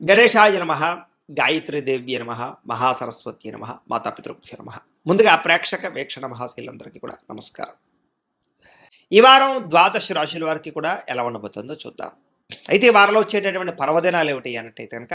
గణేశాయ నమ గాయత్రీదేవ్య నమ మహాసరస్వతి నమ మాతాపితృభ్య నమ. ముందుగా ప్రేక్షక వీక్షణ మహాశీలందరికీ కూడా నమస్కారం. ఈ వారం ద్వాదశ రాశుల వారికి కూడా ఎలా ఉండబోతుందో చూద్దాం. అయితే ఈ వారంలో వచ్చేటటువంటి పర్వదినాలు ఏమిటి అన్నట్టయితే కనుక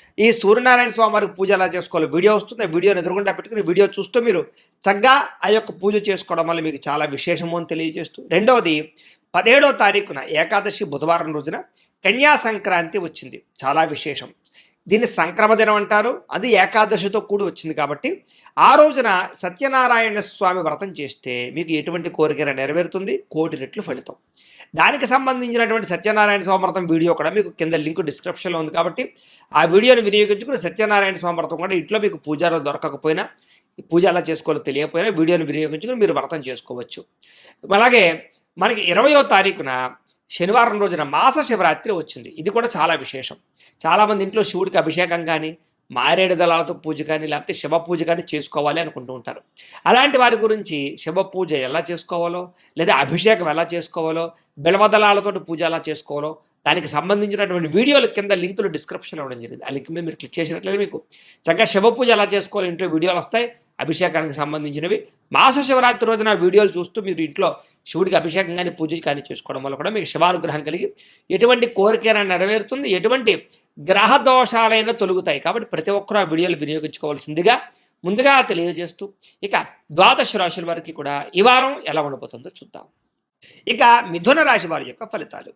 ఈ సూర్యనారాయణ స్వామి వారికి పూజ ఎలా చేసుకోవాలో? వీడియో వస్తుంది వీడియో వీడియోని ఎదురుగుండా పెట్టుకుని వీడియో చూస్తూ మీరు చక్కగా ఆ యొక్క పూజ చేసుకోవడం వల్ల మీకు చాలా విశేషము అని తెలియజేస్తూ రెండవది పదిహేడో తారీఖున ఏకాదశి బుధవారం రోజున కన్యా సంక్రాంతి వచ్చింది. చాలా విశేషం. దీన్ని సంక్రమ దినం అంటారు. అది ఏకాదశితో కూడి వచ్చింది కాబట్టి ఆ రోజున సత్యనారాయణ స్వామి వ్రతం చేస్తే మీకు ఎటువంటి కోరికైనా నెరవేరుతుంది? కోటి రెట్లు ఫలితం. దానికి సంబంధించినటువంటి సత్యనారాయణ స్వామి వీడియో కూడా మీకు కింద లింక్ డిస్క్రిప్షన్లో ఉంది కాబట్టి ఆ వీడియోని వినియోగించుకుని సత్యనారాయణ స్వామి కూడా ఇంట్లో మీకు పూజారు దొరకకపోయినా పూజలా పూజ ఎలా చేసుకోవాలో తెలియకపోయినా వీడియోని వినియోగించుకుని మీరు వ్రతం చేసుకోవచ్చు. అలాగే మనకి ఇరవయో తారీఖున శనివారం రోజున మాస శివరాత్రి వచ్చింది. ఇది కూడా చాలా విశేషం. చాలామంది ఇంట్లో శివుడికి అభిషేకం కానీ మారేడు దళాలతో పూజ కానీ లేకపోతే శివ పూజ కానీ చేసుకోవాలి అనుకుంటూ ఉంటారు. అలాంటి వారి గురించి శివ పూజ ఎలా చేసుకోవాలో లేదా అభిషేకం ఎలా చేసుకోవాలో బిలవదళాలతో పూజ ఎలా చేసుకోవాలో దానికి సంబంధించినటువంటి వీడియోల కింద లింకులు డిస్క్రిప్షన్లో ఇవ్వడం జరిగింది. ఆ లింక్ మీద మీరు క్లిక్ చేసినట్లయితే మీకు చక్కగా శివ పూజ ఎలా చేసుకోవాలి ఇంట్లో వీడియోలు వస్తాయి. అభిషేకానికి సంబంధించినవి. మాస శివరాత్రి రోజున వీడియోలు చూస్తూ మీరు ఇంట్లో శివుడికి అభిషేకం కానీ పూజ కానీ చేసుకోవడం వల్ల కూడా మీకు శివానుగ్రహం కలిగి ఎటువంటి కోరికైనా నెరవేరుతుంది. ఎటువంటి గ్రహ దోషాలైనా తొలుగుతాయి. కాబట్టి ప్రతి ఒక్కరూ ఆ వీడియోలు వినియోగించుకోవాల్సిందిగా ముందుగా తెలియజేస్తూ ఇక ద్వాదశ రాశుల వారికి కూడా ఈ వారం ఎలా ఉండబోతుందో చూద్దాం. ఇక మిథున రాశి వారి యొక్క ఫలితాలు.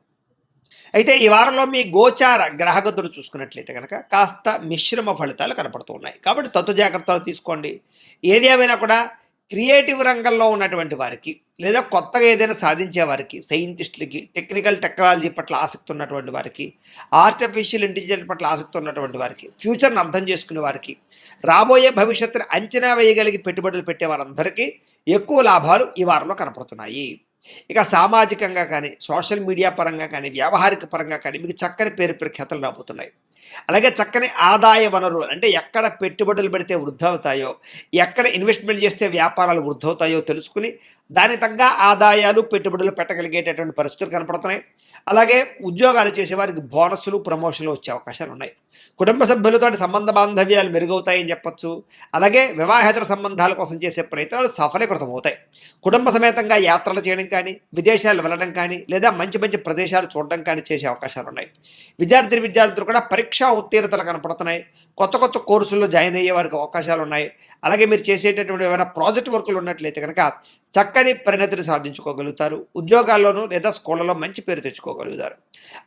అయితే ఈ వారంలో మీ గోచార గ్రహగతులు చూసుకున్నట్లయితే కనుక కాస్త మిశ్రమ ఫలితాలు కనపడుతున్నాయి. కాబట్టి తత్తు జాగ్రత్తలు తీసుకోండి. ఏది ఏమైనా కూడా క్రియేటివ్ రంగంలో ఉన్నటువంటి వారికి లేదా కొత్తగా ఏదైనా సాధించే వారికి సైంటిస్టులకి టెక్నికల్ టెక్నాలజీ పట్ల ఆసక్తి ఉన్నటువంటి వారికి ఆర్టిఫిషియల్ ఇంటెలిజెన్స్ పట్ల ఆసక్తి ఉన్నటువంటి వారికి ఫ్యూచర్ని అర్థం చేసుకునే వారికి రాబోయే భవిష్యత్తును అంచనా వేయగలిగి పెట్టుబడులు పెట్టే వారందరికీ ఎక్కువ లాభాలు ఈ వారంలో కనపడుతున్నాయి. ఇక సామాజికంగా కానీ సోషల్ మీడియా పరంగా కానీ వ్యావహారిక పరంగా కానీ మీకు చక్కని పేరు ప్రఖ్యాతలు రాబోతున్నాయి. అలాగే చక్కని ఆదాయ వనరులు అంటే ఎక్కడ పెట్టుబడులు పెడితే వృద్ధి అవుతాయో ఎక్కడ ఇన్వెస్ట్మెంట్ చేస్తే వ్యాపారాలు వృద్ధి అవుతాయో తెలుసుకుని దానికి తగ్గ ఆదాయాలు పెట్టుబడులు పెట్టగలిగేటటువంటి పరిస్థితులు కనపడుతున్నాయి. అలాగే ఉద్యోగాలు చేసేవారికి బోనస్లు ప్రమోషన్లు వచ్చే అవకాశాలు ఉన్నాయి. కుటుంబ సభ్యులతో సంబంధ బాంధవ్యాలు మెరుగవుతాయని చెప్పొచ్చు. అలాగే వివాహేతర సంబంధాల కోసం చేసే ప్రయత్నాలు సఫలీకృతం అవుతాయి కుటుంబ సమేతంగా యాత్రలు చేయడం కానీ విదేశాలు వెళ్ళడం కానీ లేదా మంచి మంచి ప్రదేశాలు చూడడం కానీ చేసే అవకాశాలు ఉన్నాయి. విద్యార్థి విద్యార్థులు కూడా పరీక్షా ఉత్తీర్ణతలు కనపడుతున్నాయి. కొత్త కొత్త కోర్సుల్లో జాయిన్ అయ్యే వారికి అవకాశాలు ఉన్నాయి. అలాగే మీరు చేసేటటువంటి ఏమైనా ప్రాజెక్ట్ వర్కులు ఉన్నట్లయితే కనుక చక్కని పరిణతిని సాధించుకోగలుగుతారు. ఉద్యోగాల్లోనూ లేదా స్కూళ్ళలో మంచి పేరు తెచ్చుకోగలుగుతారు.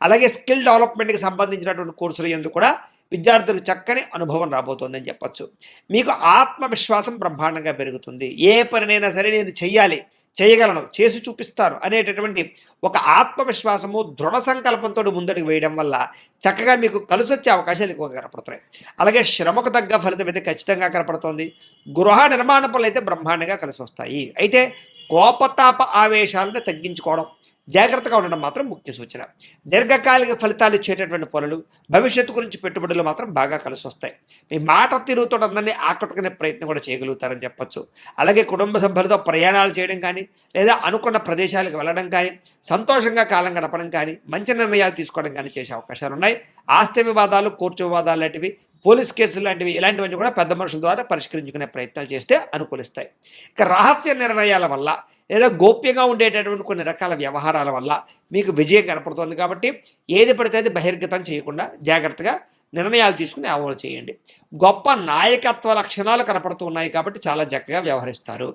అలాగే స్కిల్ డెవలప్మెంట్కి సంబంధించినటువంటి కోర్సులు ఎందుకు కూడా విద్యార్థులకు చక్కని అనుభవం రాబోతోందని చెప్పచ్చు. మీకు ఆత్మవిశ్వాసం బ్రహ్మాండంగా పెరుగుతుంది. ఏ పనినైనా సరే నేను చెయ్యాలి. చేయగలను చేసి చూపిస్తాను అనేటటువంటి ఒక ఆత్మవిశ్వాసము దృఢ సంకల్పంతో ముందడుగు వేయడం వల్ల చక్కగా మీకు కలిసి వచ్చే అవకాశాలు ఎక్కువగా కనపడుతున్నాయి. అలాగే శ్రమకు తగ్గ ఫలితం అయితే ఖచ్చితంగా కనపడుతోంది. గృహ నిర్మాణ పనులు అయితే బ్రహ్మాండంగా కలిసి వస్తాయి అయితే కోపతాప ఆవేశాలను తగ్గించుకోవడం జాగ్రత్తగా ఉండడం మాత్రం ముఖ్య సూచన. దీర్ఘకాలిక ఫలితాలు ఇచ్చేటటువంటి పనులు భవిష్యత్తు గురించి పెట్టుబడులు మాత్రం బాగా కలిసి వస్తాయి. మీ మాట తీరుతో అందరినీ ఆకట్టుకునే ప్రయత్నం కూడా చేయగలుగుతారని చెప్పొచ్చు. అలాగే కుటుంబ సభ్యులతో ప్రయాణాలు చేయడం కానీ లేదా అనుకున్న ప్రదేశాలకు వెళ్ళడం కానీ సంతోషంగా కాలం గడపడం కానీ మంచి నిర్ణయాలు తీసుకోవడం కానీ చేసే అవకాశాలు ఉన్నాయి ఆస్తి వివాదాలు కోర్టు వివాదాలు లాంటివి పోలీస్ కేసులు లాంటివి ఇలాంటివన్నీ కూడా పెద్ద మనుషుల ద్వారా పరిష్కరించుకునే ప్రయత్నాలు చేస్తే అనుకూలిస్తాయి. ఇక రహస్య నిర్ణయాల వల్ల లేదా గోప్యంగా ఉండేటటువంటి కొన్ని రకాల వ్యవహారాల వల్ల మీకు విజయం కనపడుతుంది కాబట్టి ఏది పడితే అది బహిర్గతం చేయకుండా జాగ్రత్తగా నిర్ణయాలు తీసుకుని అమలు చేయండి. గొప్ప నాయకత్వ లక్షణాలు కనపడుతూ ఉన్నాయి కాబట్టి చాలా చక్కగా వ్యవహరిస్తారు.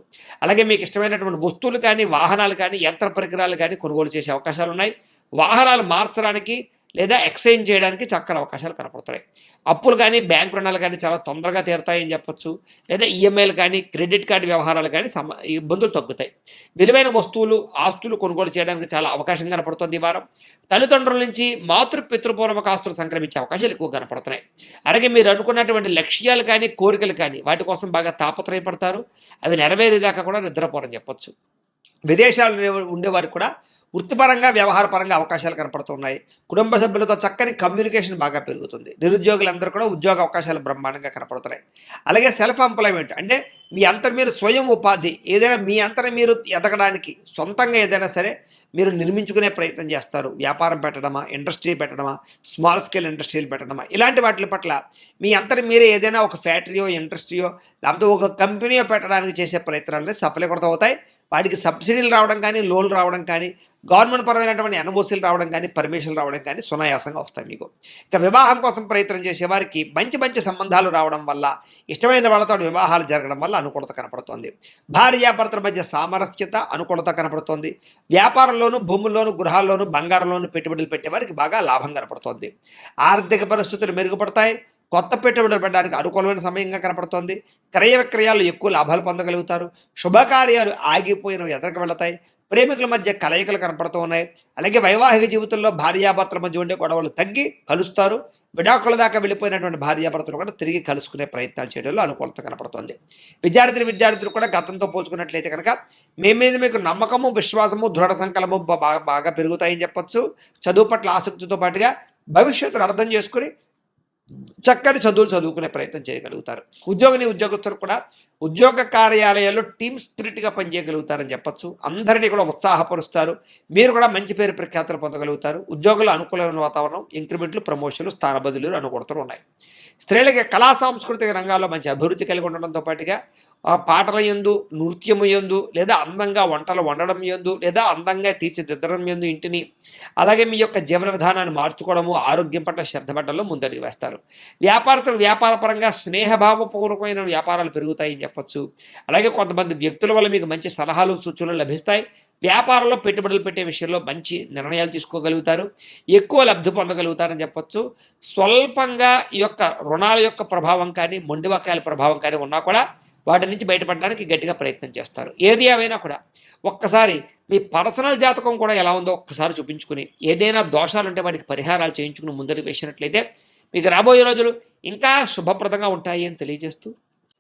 అలాగే మీకు ఇష్టమైనటువంటి వస్తువులు కానీ వాహనాలు కానీ యంత్ర పరికరాలు కానీ కొనుగోలు చేసే అవకాశాలు ఉన్నాయి. వాహనాలు మార్చడానికి లేదా ఎక్స్చేంజ్ చేయడానికి చక్కని అవకాశాలు కనపడుతున్నాయి అప్పులు కానీ బ్యాంక్ రుణాలు కానీ చాలా తొందరగా తీరుతాయని చెప్పొచ్చు. లేదా ఈఎంఐలు కానీ క్రెడిట్ కార్డు వ్యవహారాలు కానీ సమ ఇబ్బందులు తగ్గుతాయి. విలువైన వస్తువులు ఆస్తులు కొనుగోలు చేయడానికి చాలా అవకాశం కనపడుతుంది ఈ వారం. తల్లిదండ్రుల నుంచి మాతృ పితృపూర్వక ఆస్తులు సంక్రమించే అవకాశాలు ఎక్కువ కనపడుతున్నాయి. అలాగే మీరు అనుకున్నటువంటి లక్ష్యాలు కానీ కోరికలు కానీ వాటి కోసం బాగా తాపత్రయపడతారు. అవి నెరవేరేదాకా కూడా నిద్రపోరని చెప్పొచ్చు. విదేశాల్లో ఉండేవారు కూడా వృత్తిపరంగా వ్యవహారపరంగా అవకాశాలు కనపడుతున్నాయి. కుటుంబ సభ్యులతో చక్కని కమ్యూనికేషన్ బాగా పెరుగుతుంది. నిరుద్యోగులందరూ కూడా ఉద్యోగ అవకాశాలు బ్రహ్మాండంగా కనపడుతున్నాయి. అలాగే సెల్ఫ్ ఎంప్లాయ్మెంట్ అంటే మీ అంతటి మీరు స్వయం ఉపాధి ఏదైనా మీ అంతరం మీరు ఎదగడానికి సొంతంగా ఏదైనా సరే మీరు నిర్మించుకునే ప్రయత్నం చేస్తారు. వ్యాపారం పెట్టడమా ఇండస్ట్రీ పెట్టడమా స్మాల్ స్కేల్ ఇండస్ట్రీలు పెట్టడమా ఇలాంటి వాటి పట్ల మీ అంతటి మీరే ఏదైనా ఒక ఫ్యాక్టరీయో ఇండస్ట్రీయో లేకపోతే ఒక కంపెనీయో పెట్టడానికి చేసే ప్రయత్నాలని సఫలీకృతం అవుతాయి. వాటికి సబ్సిడీలు రావడం కానీ లోన్లు రావడం కానీ గవర్నమెంట్ పరమైనటువంటి ఎన్ఓసీలు రావడం కానీ పర్మిషన్లు రావడం కానీ సునాయాసంగా వస్తాయి మీకు. ఇక వివాహం కోసం ప్రయత్నం చేసే వారికి మంచి మంచి సంబంధాలు రావడం వల్ల ఇష్టమైన వాళ్ళతో వివాహాలు జరగడం వల్ల అనుకూలత కనపడుతోంది. భార్యాభర్తల మధ్య సామరస్యత అనుకూలత కనపడుతోంది. వ్యాపారంలోను భూముల్లోను గృహాల్లోను బంగారంలోను పెట్టుబడులు పెట్టే వారికి బాగా లాభం కనపడుతోంది. ఆర్థిక పరిస్థితులు మెరుగుపడతాయి. కొత్త పెట్టుబడులు పెట్టడానికి అనుకూలమైన సమయంగా కనపడుతోంది. క్రయ విక్రయాలు ఎక్కువ లాభాలు పొందగలుగుతారు. శుభకార్యాలు ఆగిపోయినవి ఎదరికి వెళతాయి. ప్రేమికుల మధ్య కలయికలు కనపడుతూ ఉన్నాయి. అలాగే వైవాహిక జీవితంలో భార్యాభర్తల మధ్య ఉండే గొడవలు తగ్గి కలుస్తారు. విడాకుల దాకా వెళ్ళిపోయినటువంటి భార్యాభర్తలు కూడా తిరిగి కలుసుకునే ప్రయత్నాలు చేయడంలో అనుకూలత కనపడుతోంది. విద్యార్థులు విద్యార్థులు కూడా గతంతో పోల్చుకున్నట్లయితే కనుక మీ మీద మీకు నమ్మకము విశ్వాసము దృఢ సంకల్పము బాగా బాగా పెరుగుతాయని చెప్పొచ్చు. చదువు పట్ల ఆసక్తితో పాటుగా భవిష్యత్తును అర్థం చేసుకుని చక్కని చదువులు చదువుకునే ప్రయత్నం చేయగలుగుతారు. ఉద్యోగిని ఉద్యోగస్తులు కూడా ఉద్యోగ కార్యాలయాల్లో టీమ్ స్పిరిట్గా పనిచేయగలుగుతారని చెప్పొచ్చు. అందరినీ కూడా ఉత్సాహపరుస్తారు. మీరు కూడా మంచి పేరు ప్రఖ్యాతులు పొందగలుగుతారు. ఉద్యోగులు అనుకూలమైన వాతావరణం ఇంక్రిమెంట్లు ప్రమోషన్లు స్థాన బదులు అనుకూలతలు ఉన్నాయి. స్త్రీలకి కళా సాంస్కృతిక రంగాల్లో మంచి అభివృద్ధి కలిగి ఉండడంతో పాటుగా ఆ పాటల ఎందు నృత్యము ఎందు లేదా అందంగా వంటలు వండడం ఎందు లేదా అందంగా తీర్చిదిద్దడం ఎందు ఇంటిని అలాగే మీ యొక్క జీవన విధానాన్ని మార్చుకోవడము ఆరోగ్యం పట్ల శ్రద్ధ పడ్డంలో ముందడుగు వేస్తారు. వ్యాపారస్తులు వ్యాపారపరంగా స్నేహభావపూర్వకమైన వ్యాపారాలు పెరుగుతాయని చెప్పచ్చు. అలాగే కొంతమంది వ్యక్తుల వల్ల మీకు మంచి సలహాలు సూచనలు లభిస్తాయి. వ్యాపారంలో పెట్టుబడులు పెట్టే విషయంలో మంచి నిర్ణయాలు తీసుకోగలుగుతారు. ఎక్కువ లబ్ధి పొందగలుగుతారని చెప్పొచ్చు. స్వల్పంగా ఈ యొక్క రుణాల యొక్క ప్రభావం కానీ మొండివకాయల ప్రభావం కానీ ఉన్నా కూడా వాటి నుంచి బయటపడడానికి గట్టిగా ప్రయత్నం చేస్తారు. ఏది ఏమైనా కూడా ఒక్కసారి మీ పర్సనల్ జాతకం కూడా ఎలా ఉందో ఒక్కసారి చూపించుకుని ఏదైనా దోషాలు ఉంటే వాటికి పరిహారాలు చేయించుకుని ముందరికి వేసినట్లయితే మీకు రాబోయే రోజులు ఇంకా శుభప్రదంగా ఉంటాయి అని తెలియజేస్తూ